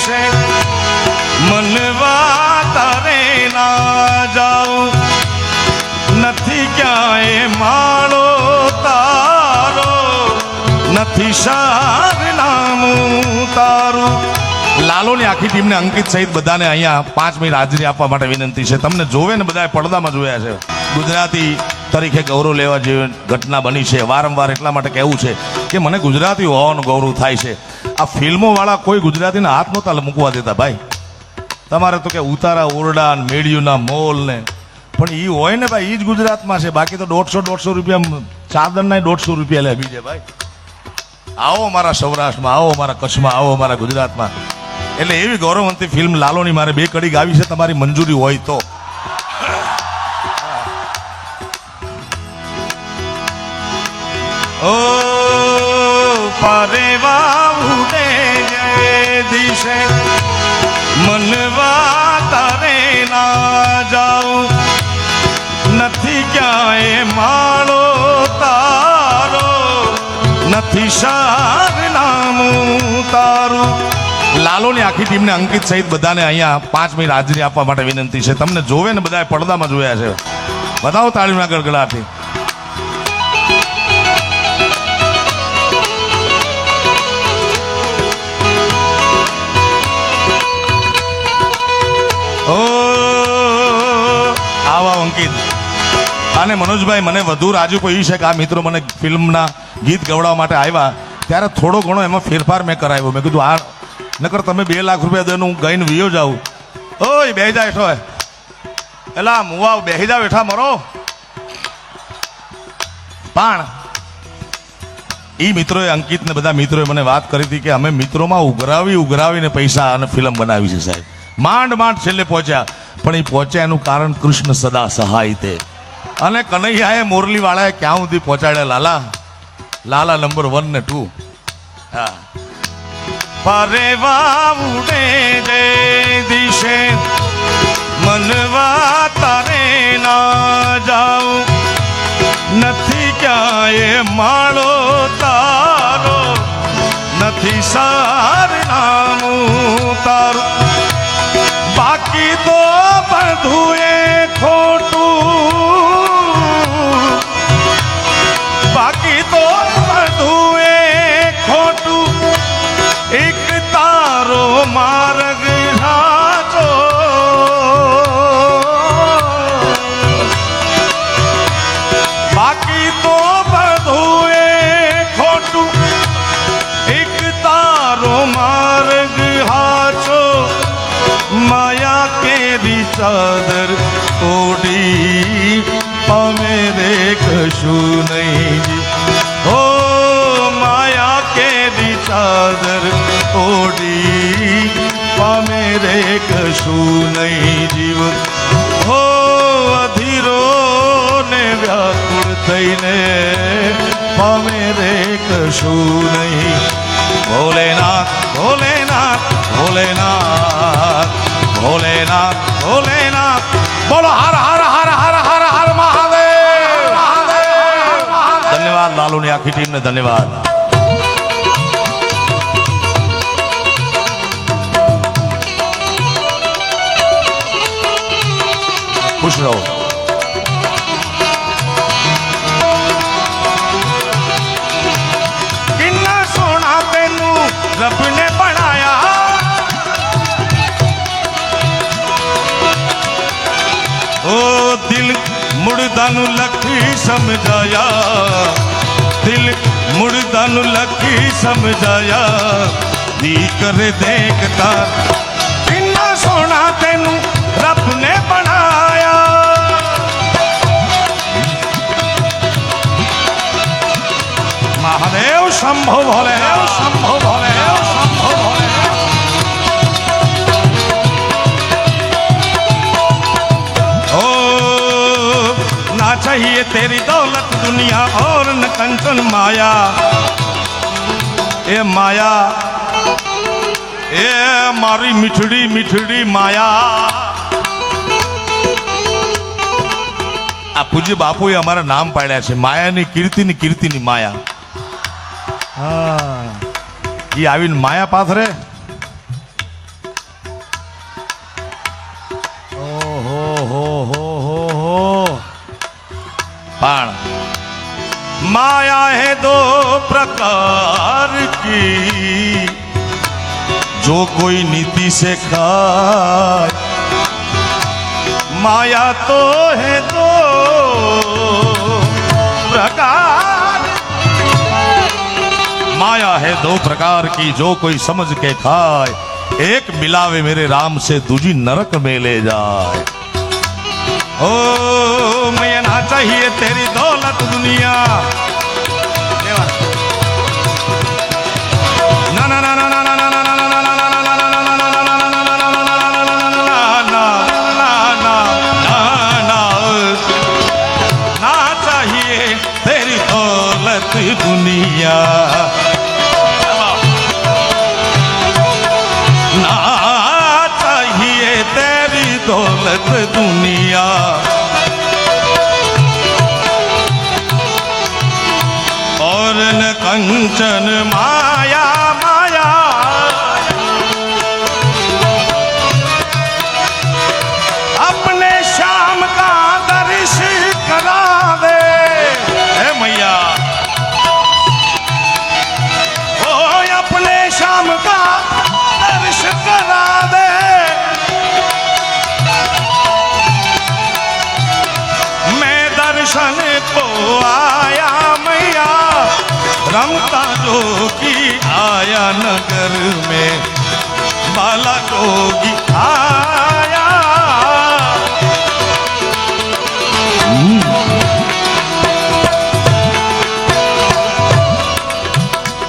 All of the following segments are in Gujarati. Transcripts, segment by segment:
દિવસે મનવા તારે ના જાઉં. નથી ક્યાંય માળો તારો. નથી સાર નામું તારું. લાલોની આખી ટીમને અંકિત સહિત બધાને અહીંયા પાંચ મિનિટ હાજરી આપવા માટે વિનંતી છે. તમને જોવે ને બધાએ પડદામાં જોયા છે. ગુજરાતી તરીકે ગૌરવ લેવા જેવી ઘટના બની છે. વારંવાર એટલા માટે કહેવું છે કે મને ગુજરાતી હોવાનું ગૌરવ થાય છે. આ ફિલ્મોવાળા કોઈ ગુજરાતીને હાથ નહોતા મૂકવા દેતા ભાઈ. તમારે તો કે ઉતારા, ઓરડા ને મોલ ને. પણ એ હોય ને ભાઈ એ જ ગુજરાતમાં છે. બાકી તો દોઢસો દોઢસો રૂપિયા ચાદરના દોઢસો રૂપિયા લે બીજે ભાઈ. આવો મારા સૌરાષ્ટ્રમાં, આવો મારા કચ્છમાં, આવો મારા ગુજરાતમાં. એટલે એવી ગૌરવવંતી ફિલ્મ લાલોની મારે બે કડી ગાવી છે, તમારી મંજૂરી હોય તો. ઓ ઉડે દિશે મનવા તારે ના જાઉં. નથી ક્યાંય માળો તારો. નથી સાર નામું તારું. લાલોની આખી ટીમને અંકિત સહિત બધાને અહીંયા પાંચ મિનિટ હાજરી આપવા માટે વિનંતી છે. તમને જોવે ને બધા પડદામાં જોયા છે. બતાવો તાળીના ગડગડાથી આવા અંકિત. અને મનોજભાઈ, મને વધુ રાજુ કહ્યું છે કે આ મિત્રો મને ફિલ્મના ગીત ગવડાવવા માટે આવ્યા. ત્યારે થોડો ઘણો એમાં ફેરફાર મેં કરાવ્યો. મેં કીધું, આ, નકર તમે બે લાખ રૂપિયા દઈને હું ગઈને વિયો જાઉં. ઓય, બેહી જા હેઠો એલા મુવા બેહી જાવ હેઠા મરો. પણ એ મિત્રોએ, અંકિત ને બધા મિત્રોએ મને વાત કરી હતી કે અમે મિત્રોમાં ઉઘરાવી ઉઘરાવીને પૈસા અને ફિલ્મ બનાવી છે સાહેબ. માંડ માંડ છેલ્લે પહોંચ્યા. પણ એ પહોંચ્યા એનું કારણ કૃષ્ણ સદા સહાય તે. અને કનૈયાએ મોરલીવાળાએ ક્યાં સુધી પહોંચાડ્યા, લાલા? લાલા નંબર વન ને ટુ. હા. પરેવા ઉડે દિશે, મનવા તારે ના જાઉં નથી ક્યાંય માળો તારો, નથી સાર કશું નહીં જીવ હો અધીરો ને વ્યાકુળ થઈને પામે રે કશું નહીં. ભોલેનાથ ભોલેનાથ ભોલેનાથ ભોલેનાથ ભોલેનાથ બોલો હર હર હર હર હર હર મહાદેવ. ધન્યવાદ લાલુની આખી ટીમને ધન્યવાદ. સાંભળો સોના તેનું રબ ને બનાયા ઓ દિલ મુર્દાનું લખી સમજાયા દિલ મુર્દાનું લખી સમજાયા દીકર દેખતા કિન્ના સોના તેનું રબ ને બનાયા મહાદેવ સંભવ ભોલે સંભવ ભોલે સંભવ ભોલે ना चाहिए तेरी दौलत दुनिया और न कंचन माया ए माया ए मारी मिठड़ी मिठड़ी माया આ પૂજ્ય બાપુએ અમારા નામ પાડ્યા છે માયાની કીર્તિની કીર્તિની માયા એ આવીને માયા પાથરે? પણ માયા હે દો પ્રકાર કી. જો કોઈ નીતિ સે ખાય માયા તો હે દો माया है दो प्रकार की जो कोई समझ के खाए एक मिलावे मेरे राम से दूजी नरक में ले जाए ओ मैं ना चाहिए तेरी दौलत दुनिया કનૈયા और कंचन मा रमता जोगी आया नगर में बाला जोगी आया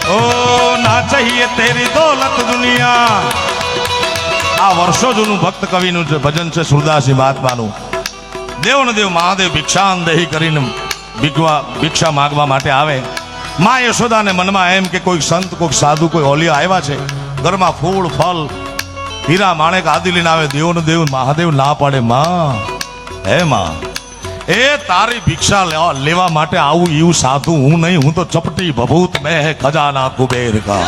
ओ ના ચાહીએ તેરી દોલત દુનિયા આ વર્ષો જૂનું ભક્ત કવિનું જે ભજન છે સુરદાસી મહાત્માનું દેવ ને દેવ મહાદેવ ભિક્ષાન દેહી કરીને ભીખવા ભિક્ષા માગવા માટે આવે મા યશોદાને મનમાં એમ કે કોઈ સંત કોઈ સાધુ, કોઈ હોલિયા આવ્યા છે. ઘરમાં ફૂલ, ફલ, હીરા, માણેક આદિ લઈને આવે દેવનું દેવ, મહાદેવ ના પાડે માં. હે માં, એ તારી ભિક્ષા લેવા માટે આવું એવું સાધુ હું નહીં, હું તો ચપટી ભભૂત મેં હે ખજાના કુબેર કા.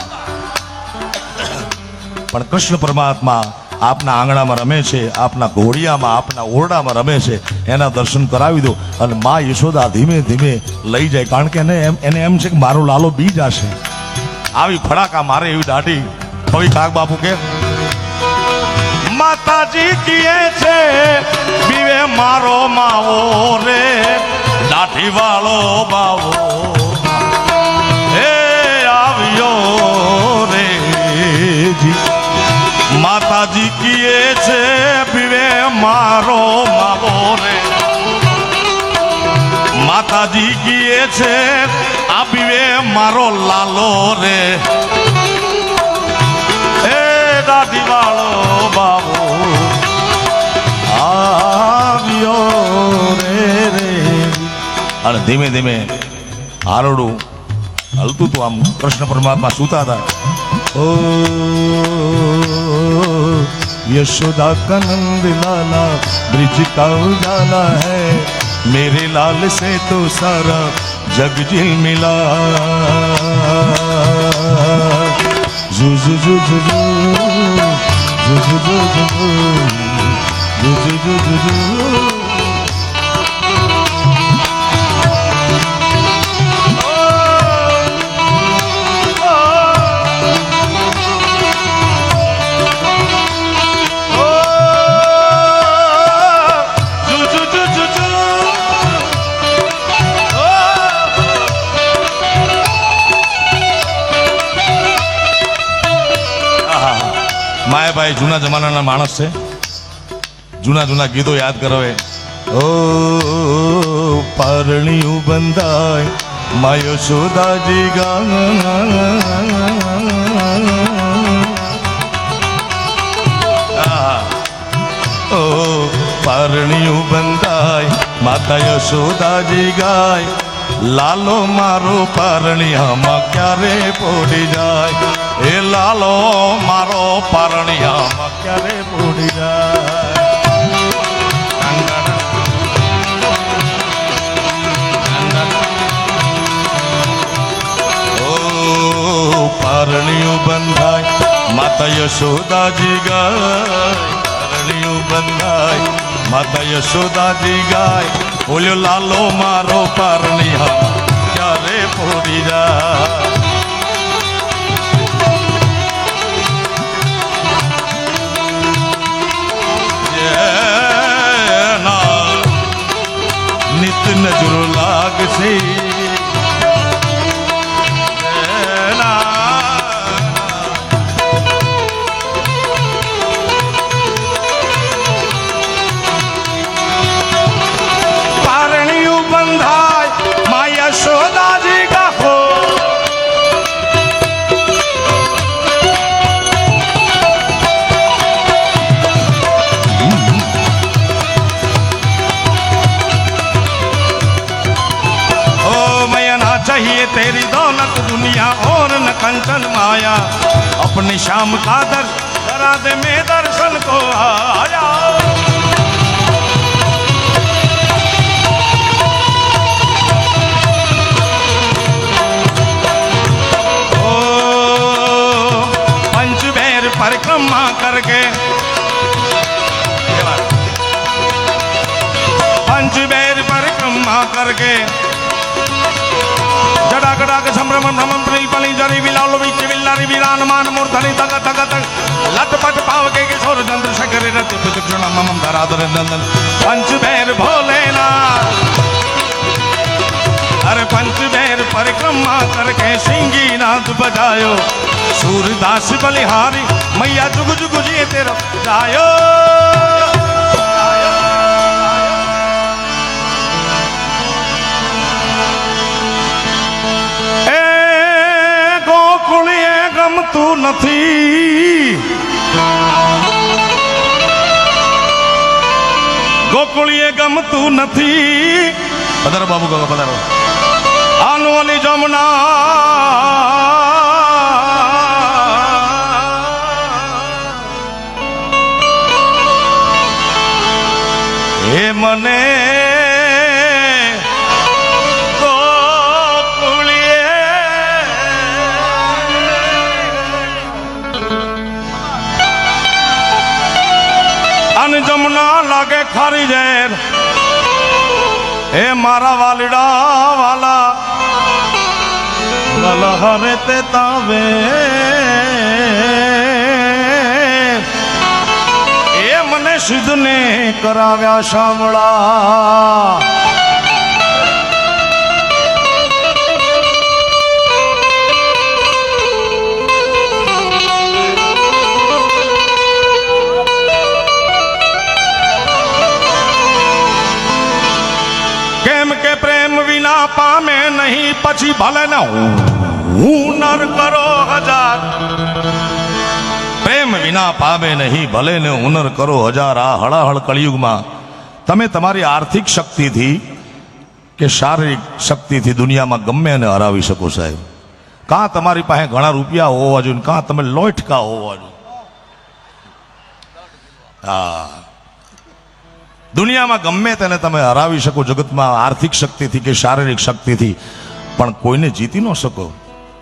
પણ કૃષ્ણ પરમાત્મા આપના આંગણામાં રમે છે, આપના ઘોડિયામાં, આપના ઓરડામાં રમે છે, એના દર્શન કરાવી દો અને મા યશોદા ધીમે ધીમે લઈ જાય. કારણ કે એને એમ એને એમ છે કે મારો લાલો બી જશે આવી ફડાકા મારે એવી દાઢી. કવિ કાક બાપુ કે, માતાજી કીએ છે, બીવે મારો માવો રે દાઢી વાળો બાવો. એ આવ્યો રે જી. માતાજી કીએ છે, પીવે મારો માવો રે. માતાજી કીએ છે, આ પીવે મારો લાલો રે. એ દાદી વાળો બાબો, આવ્યો રે. અને ધીમે ધીમે હારડું હલતું હતું આમ કૃષ્ણ પરમાત્મા સૂતા હતા. ओ यशोदा का नंद लाला ब्रिज का उजाला है मेरे लाल से तो सारा जग जिल मिला માયાભાઈ જૂના જમાનાના માણસ છે. જૂના જૂના ગીતો યાદ કરાવે. ઓ, પરણિયું બંધાય, માયો સોદાજી ગા ઓ બંધાય માતા યશોદાજી ગાય. લાલો મારો પરણિયામાં ક્યારે પોડી જાય? એ લાલો મારો પરણિયામાં ક્યારે પોડી જાય. પરણિયું બંધાય, માતા યશોદાજી ગાય. પરણિયું બંધાય, માતા યશોદાજી ગાય. બોલ્યો, લાલો મારો પરણિયા, ક્યારે પોડી જાય? રતન જુરો લાગશે. दौलत दुनिया और न कंचन माया। अपने श्याम का दर्श करा दे में दर्शन को आया। परिक्रमा करके। पंचबेर परिक्रमा करके। जड़ा गड़ा के संभ्रम भ्रमण पली पली जरी विलालो बीच विल्लारी वीरान मान मूर्धनि तग तग तग लटपट पाव के किशोर चंद्र शंकर रति पुचक्षण मम धराधर नंदन पंचबेर भोलेनाथ अरे पंचबेर परिक्रमा करके सिंगी नाथ बजायो सूरदास बलिहारी मैया जुग जुग जी तेरो जायो ગોકુળીએ ગમતું નથી. ગોકુળીએ ગમતું નથી. પધારો બાબુ કાકા પધારો. આનોની જમના ખારી ઝેર એ મારા વાલડા વાલા લલહરે તે તાવે. એ મને સિદ્ધને કરાવ્યા શામળા. નહીં, પછી ભલે ને હું. નર કરો હજાર. પ્રેમ વિના પામે નહીં, ભલે ને હુનર કરો હજાર. આ હળાહળ કળિયુગમાં તમે તમારી આર્થિક શક્તિથી કે શારીરિક શક્તિથી દુનિયામાં ગમે એને હરાવી શકો સાહેબ. કાં તમારી પાસે ઘણા રૂપિયા હોવા જોઈએ કાં તમે લોટકા હોવા જોઈએ. હા. દુનિયામાં ગમે તેને તમે હરાવી શકો, જગતમાં આર્થિક શક્તિથી કે શારીરિક શક્તિથી, પણ કોઈને જીતી ન શકો.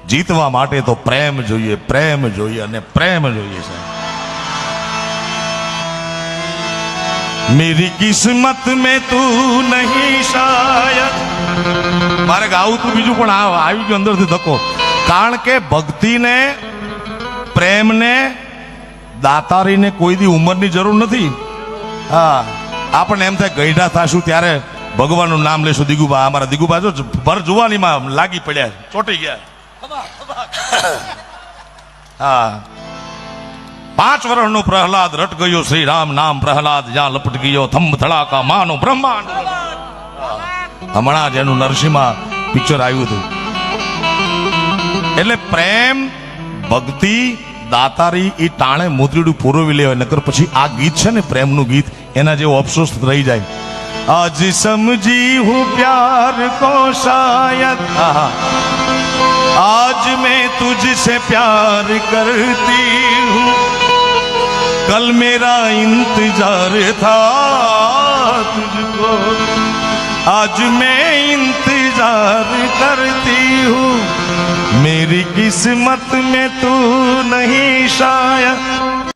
જીતવા માટે તો પ્રેમ જોઈએ પ્રેમ જોઈએ અને પ્રેમ જોઈએ, સાહેબ. મેરી કિસ્મત મેં તું નહીં શાયદ. મારે ગાવું તું બીજું પણ આવી ગયું, અંદરથી ધક્કો. કારણ કે ભક્તિને, પ્રેમને, દાતારીને કોઈ દી ઉંમરની જરૂર નથી. હા. આપણને એમ થાય ગઈઢા થશું ત્યારે ભગવાનનું નામ લેશું દિગુબા. અમારા દિગુબા જો ભર જુવાનીમાં લાગી પડ્યા ચોટી ગયા. હા. પાંચ વર્ષનો પ્રહલાદ રટ ગયો શ્રી રામ નામ પ્રહલાદ. જ્યાં લપટ ગયો થંભ ધડાકા માનો બ્રહ્માંડ. હમણાં જ એનું નરસિંહમાં પિક્ચર આવ્યું હતું. એટલે પ્રેમ, ભક્તિ, દાતારી એ ટાણે મોતરીડું પૂરવી લેવાય. નકર પછી આ ગીત છે ને પ્રેમનું ગીત એના જેવો અફસોસ રહી જાય આજ સમજી હું પ્યાર કો શાયદ આહા आज मैं तुझसे प्यार करती हूँ कल मेरा इंतजार था तुझको आज मैं इंतजार करती हूँ मेरी किस्मत में तू नहीं शायद